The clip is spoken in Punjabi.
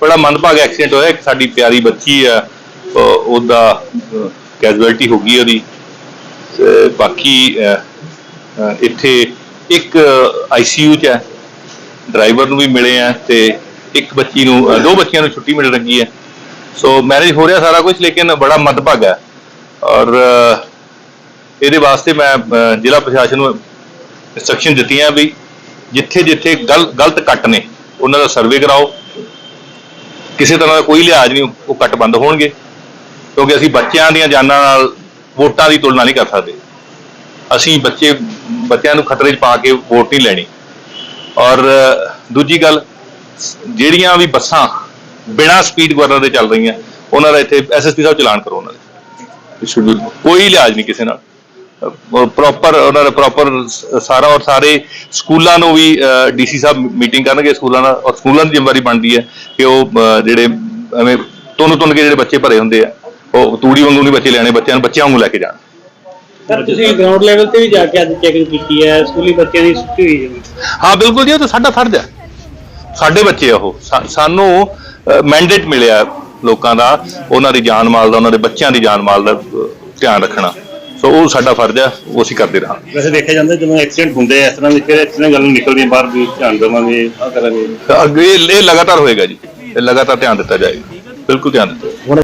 ਬੜਾ ਮੰਦਭਾਗਾ ਐਕਸੀਡੈਂਟ ਹੋਇਆ। ਇੱਕ ਸਾਡੀ ਪਿਆਰੀ ਬੱਚੀ ਆ ਉਹਦਾ ਕੈਜੂਅਲਟੀ ਹੋ ਗਈ ਉਹਦੀ। ਬਾਕੀ ਅਹ, ਅਹ, ਇੱਥੇ ਇੱਕ ਆਈਸੀਯੂ ਚ ਹੈ ਡਰਾਈਵਰ ਨੂੰ ਵੀ ਮਿਲੇ ਆ ਤੇ ਇੱਕ ਬੱਚੀ ਨੂੰ ਦੋ ਬੱਚਿਆਂ ਨੂੰ ਛੁੱਟੀ ਮਿਲ ਰਹੀ ਹੈ ਸੋ ਮੈਨੇਜ ਹੋ ਰਿਹਾ ਸਾਰਾ ਕੁਝ ਲੇਕਿਨ ਬੜਾ ਮੰਦਭਾਗਾ ਹੈ ਔਰ ਇਹਦੇ ਵਾਸਤੇ ਮੈਂ ਜ਼ਿਲ੍ਹਾ ਪ੍ਰਸ਼ਾਸਨ ਨੂੰ ਇੰਸਟਰਕਸ਼ਨ ਦਿੱਤੀਆਂ ਵੀ ਜਿੱਥੇ ਜਿੱਥੇ ਗਲ ਗਲਤ ਕੱਟ ਨੇ ਉਹਨਾਂ ਦਾ ਸਰਵੇ ਕਰਾਓ। ਕਿਸੇ ਤਰ੍ਹਾਂ ਦਾ ਕੋਈ ਲਿਹਾਜ਼ ਨਹੀਂ ਉਹ ਕੱਟ ਬੰਦ ਹੋਣਗੇ। ਕਿਉਂਕਿ ਅਸੀਂ ਬੱਚਿਆਂ ਦੀਆਂ ਜਾਨਾਂ ਨਾਲ ਵੋਟਾਂ ਦੀ ਤੁਲਨਾ ਨਹੀਂ ਕਰ ਸਕਦੇ। ਅਸੀਂ ਬੱਚੇ ਬੱਚਿਆਂ ਨੂੰ ਖਤਰੇ 'ਚ ਪਾ ਕੇ ਵੋਟ ਨਹੀਂ ਲੈਣੀ। ਔਰ ਦੂਜੀ ਗੱਲ ਜਿਹੜੀਆਂ ਵੀ ਬੱਸਾਂ ਬਿਨਾਂ ਸਪੀਡ ਗਵਰਨਰ ਦੇ ਚੱਲ ਰਹੀਆਂ ਉਹਨਾਂ ਦਾ ਇੱਥੇ ਐਸਐਸਪੀ ਸਾਹਿਬ ਚਲਾਨ ਕਰੋ ਉਹਨਾਂ ਦੇ। ਕੋਈ ਲਿਹਾਜ਼ ਨਹੀਂ ਕਿਸੇ ਨਾਲ। ਪ੍ਰੋਪਰ ਉਹਨਾਂ ਦਾ ਪ੍ਰੋਪਰ ਸਾਰਾ ਔਰ ਸਾਰੇ ਸਕੂਲਾਂ ਨੂੰ ਵੀ ਡੀਸੀ ਸਾਹਿਬ ਮੀਟਿੰਗ ਕਰਨਗੇ ਸਕੂਲਾਂ ਨਾਲ ਔਰ ਸਕੂਲਾਂ ਦੀ ਜ਼ਿੰਮੇਵਾਰੀ ਬਣਦੀ ਹੈ ਕਿ ਉਹ ਜਿਹੜੇ ਐਵੇਂ ਤੁੰਨ ਤੁੰਨ ਕੇ ਜਿਹੜੇ ਬੱਚੇ ਭਰੇ ਹੁੰਦੇ ਆ ਉਹ ਤੂੜੀ ਵਾਂਗੂ ਨਹੀਂ ਬੱਚੇ ਲੈਣੇ ਬੱਚਿਆਂ ਨੂੰ ਬੱਚਿਆਂ ਵਾਂਗੂ ਲੈ ਕੇ ਜਾਣ। ਸਰ ਤੁਸੀਂ ਗਰਾਊਂਡ ਲੈਵਲ ਤੇ ਵੀ ਜਾ ਕੇ ਅੱਜ ਚੈਕਿੰਗ ਕੀਤੀ ਹੈ ਸਕੂਲੀ ਬੱਚਿਆਂ ਦੀ ਛੁੱਟੀ ਹੋਈ ਹੈ। ਹਾਂ ਬਿਲਕੁਲ ਜੀ ਉਹ ਤਾਂ ਸਾਡਾ ਫਰਜ਼ ਹੈ। ਸਾਡੇ ਬੱਚੇ ਆ ਉਹ। ਸਾਨੂੰ ਮੈਂਡੇਟ ਮਿਲਿਆ ਲੋਕਾਂ ਦਾ ਉਹਨਾਂ ਦੀ ਜਾਨ ਮਾਲ ਦਾ ਉਹਨਾਂ ਦੇ ਬੱਚਿਆਂ ਦੀ ਜਾਨ ਮਾਲ ਦਾ ਧਿਆਨ ਰੱਖਣਾ। ਸੋ ਉਹ ਸਾਡਾ ਫਰਜ਼ ਹੈ ਉਹ ਅਸੀਂ ਕਰਦੇ ਰਹਾਂਗੇ। ਵੈਸੇ ਦੇਖਿਆ ਜਾਂਦਾ ਜਦੋਂ ਐਕਸੀਡੈਂਟ ਹੁੰਦੇ ਆ ਇਸ ਤਰ੍ਹਾਂ ਦੀ ਫਿਰ ਇਸ ਤਰ੍ਹਾਂ ਗੱਲ ਨਿਕਲਦੀ ਬਾਹਰ ਵੀ ਧਿਆਨ ਦੇਵਾਂਗੇ ਆ ਕਰਾਂਗੇ। ਅੱਗੇ ਇਹ ਇਹ ਲਗਾਤਾਰ ਹੋਏਗਾ ਜੀ ਇਹ ਲਗਾਤਾਰ ਧਿਆਨ ਦਿੱਤਾ ਜਾਏਗਾ। ਬਿਲਕੁਲ ਧਿਆਨ ਦਿੱਤਾ ਜਾਏਗਾ। ਹੁਣ